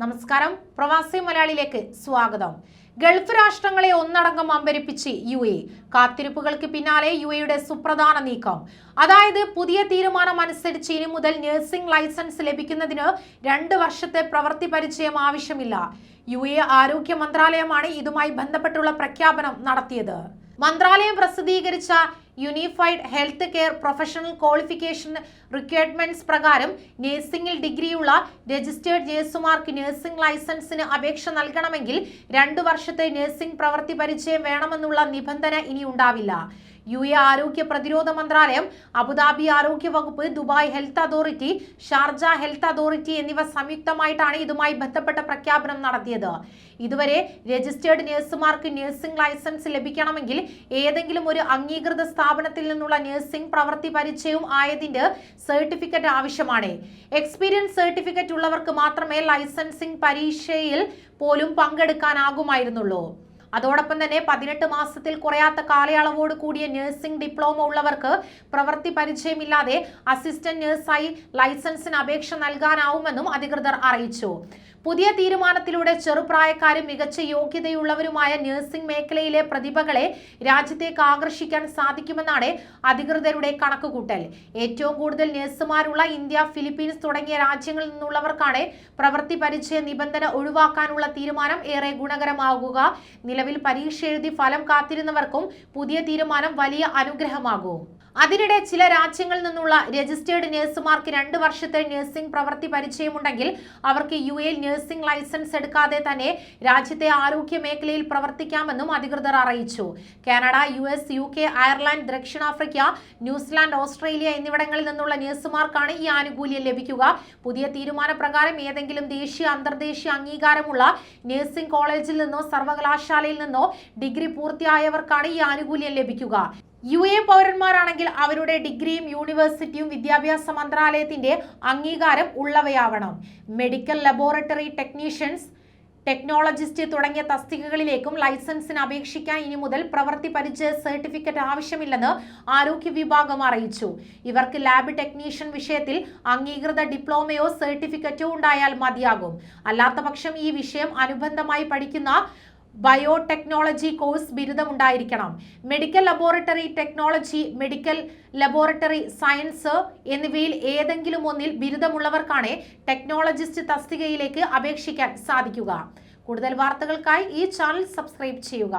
നമസ്കാരം. പ്രവാസി മലയാളിയിലേക്ക് സ്വാഗതം. ഗൾഫ് രാഷ്ട്രങ്ങളെ ഒന്നടങ്കം അമ്പരിപ്പിച്ച് യു എ. കാത്തിരിപ്പുകൾക്ക് പിന്നാലെ യു എയുടെ സുപ്രധാന നീക്കം. അതായത് പുതിയ തീരുമാനം അനുസരിച്ച് ഇനി മുതൽ നഴ്സിംഗ് ലൈസൻസ് ലഭിക്കുന്നതിന് രണ്ട് വർഷത്തെ പ്രവൃത്തി പരിചയം ആവശ്യമില്ല. യു എ ആരോഗ്യ മന്ത്രാലയമാണ് ഇതുമായി ബന്ധപ്പെട്ടുള്ള പ്രഖ്യാപനം നടത്തിയത്. മന്ത്രാലയം പ്രസിദ്ധീകരിച്ച unified health care professional qualification requirements പ്രകാരം നഴ്സിംഗിൽ ഡിഗ്രിയുള്ള രജിസ്റ്റേർഡ് നഴ്സുമാർക്ക് നഴ്സിംഗ് ലൈസൻസിന് അപേക്ഷ നൽകണമെങ്കിൽ രണ്ടു വർഷത്തെ നഴ്സിംഗ് പ്രവൃത്തി പരിചയം വേണമെന്നുള്ള നിബന്ധന ഇനി ഉണ്ടാവില്ല യു എ ആരോഗ്യ പ്രതിരോധ മന്ത്രാലയം അബുദാബി ആരോഗ്യ വകുപ്പ് Dubai health authority Sharjah health authority എന്നിവ സംയുക്തമായിട്ടാണ് ഇതുമായി ബന്ധപ്പെട്ട പ്രഖ്യാപനം നടത്തിയത്. ഇതുവരെ രജിസ്റ്റേർഡ് നഴ്സുമാർക്ക് നഴ്സിംഗ് ലൈസൻസ് ലഭിക്കണമെങ്കിൽ ഏതെങ്കിലും ഒരു അംഗീകൃത സ്ഥാപനത്തിൽ നിന്നുള്ള നഴ്സിംഗ് പ്രവൃത്തി പരിചയവും ആയതിന്റെ സർട്ടിഫിക്കറ്റ് ആവശ്യമാണ്. എക്സ്പീരിയൻസ് സർട്ടിഫിക്കറ്റ് ഉള്ളവർക്ക് മാത്രമേ ലൈസൻസിംഗ് പരീക്ഷയിൽ പോലും പങ്കെടുക്കാനാകുമായിരുന്നുള്ളൂ. അതോടൊപ്പം തന്നെ പതിനെട്ട് മാസത്തിൽ കുറയാത്ത കാലയളവോട് കൂടിയ നഴ്സിംഗ് ഡിപ്ലോമ ഉള്ളവർക്ക് പ്രവൃത്തി പരിചയമില്ലാതെ അസിസ്റ്റന്റ് നഴ്സായി ലൈസൻസിന് അപേക്ഷ നൽകാനാവുമെന്നും അധികൃതർ അറിയിച്ചു. പുതിയ തീരുമാനത്തിലൂടെ ചെറുപ്രായക്കാരും മികച്ച യോഗ്യതയുള്ളവരുമായ നഴ്സിംഗ് മേഖലയിലെ പ്രതിഭകളെ രാജ്യത്തേക്ക് ആകർഷിക്കാൻ സാധിക്കുമെന്നാണ് അധികൃതരുടെ കണക്കുകൂട്ടൽ. ഏറ്റവും കൂടുതൽ നഴ്സുമാരുള്ള ഇന്ത്യ ഫിലിപ്പീൻസ് തുടങ്ങിയ രാജ്യങ്ങളിൽ നിന്നുള്ളവർക്കാണ് പ്രവൃത്തി പരിചയ നിബന്ധന ഒഴിവാക്കാനുള്ള തീരുമാനം ഏറെ ഗുണകരമാകുക. നിലവിൽ പരീക്ഷ എഴുതി ഫലം കാത്തിരുന്നവർക്കും പുതിയ തീരുമാനം വലിയ അനുഗ്രഹമാകും. അതിനിടെ ചില രാജ്യങ്ങളിൽ നിന്നുള്ള രജിസ്റ്റേർഡ് നഴ്സുമാർക്ക് രണ്ട് വർഷത്തെ നഴ്സിംഗ് പ്രവൃത്തി പരിചയമുണ്ടെങ്കിൽ അവർക്ക് യു എയിൽ നഴ്സിംഗ് ലൈസൻസ് എടുക്കാതെ തന്നെ രാജ്യത്തെ ആരോഗ്യ മേഖലയിൽ പ്രവർത്തിക്കാമെന്നും അധികൃതർ അറിയിച്ചു. Canada U S U K Ireland ദക്ഷിണാഫ്രിക്ക ന്യൂസിലാൻഡ് ഓസ്ട്രേലിയ എന്നിവിടങ്ങളിൽ നിന്നുള്ള നഴ്സുമാർക്കാണ് ഈ ആനുകൂല്യം ലഭിക്കുക. പുതിയ തീരുമാനപ്രകാരം ഏതെങ്കിലും ദേശീയ അന്തർദേശീയ അംഗീകാരമുള്ള നഴ്സിംഗ് കോളേജിൽ നിന്നോ സർവകലാശാലയിൽ നിന്നോ ഡിഗ്രി പൂർത്തിയായവർക്കാണ് ഈ ആനുകൂല്യം ലഭിക്കുക. യു എ പൗരന്മാരാണെങ്കിൽ അവരുടെ ഡിഗ്രിയും യൂണിവേഴ്സിറ്റിയും വിദ്യാഭ്യാസ മന്ത്രാലയത്തിന്റെ അംഗീകാരം ഉള്ളവയാവണം. മെഡിക്കൽ ലബോറട്ടറി ടെക്നീഷ്യൻസ് ടെക്നോളജിസ്റ്റ് തുടങ്ങിയ തസ്തികകളിലേക്കും ലൈസൻസിന് അപേക്ഷിക്കാൻ ഇനി മുതൽ പ്രവൃത്തി പരിചയ സർട്ടിഫിക്കറ്റ് ആവശ്യമില്ലെന്ന് ആരോഗ്യ വിഭാഗം അറിയിച്ചു. ഇവർക്ക് ലാബ് ടെക്നീഷ്യൻ വിഷയത്തിൽ അംഗീകൃത ഡിപ്ലോമയോ സർട്ടിഫിക്കറ്റോ ഉണ്ടായാൽ മതിയാകും. അല്ലാത്തപക്ഷം ഈ വിഷയം അനുബന്ധമായി പഠിക്കുന്ന ബയോടെക്നോളജി കോഴ്സ് ബിരുദം ഉണ്ടായിരിക്കണം medical laboratory technology medical laboratory science എന്നിവയിൽ ഏതെങ്കിലും ഒന്നിൽ ബിരുദമുള്ളവർക്കാണ് ടെക്നോളജിസ്റ്റ് തസ്തികയിലേക്ക് അപേക്ഷിക്കാൻ സാധിക്കുക. കൂടുതൽ വാർത്തകൾക്കായി ഈ ചാനൽ സബ്സ്ക്രൈബ് ചെയ്യുക.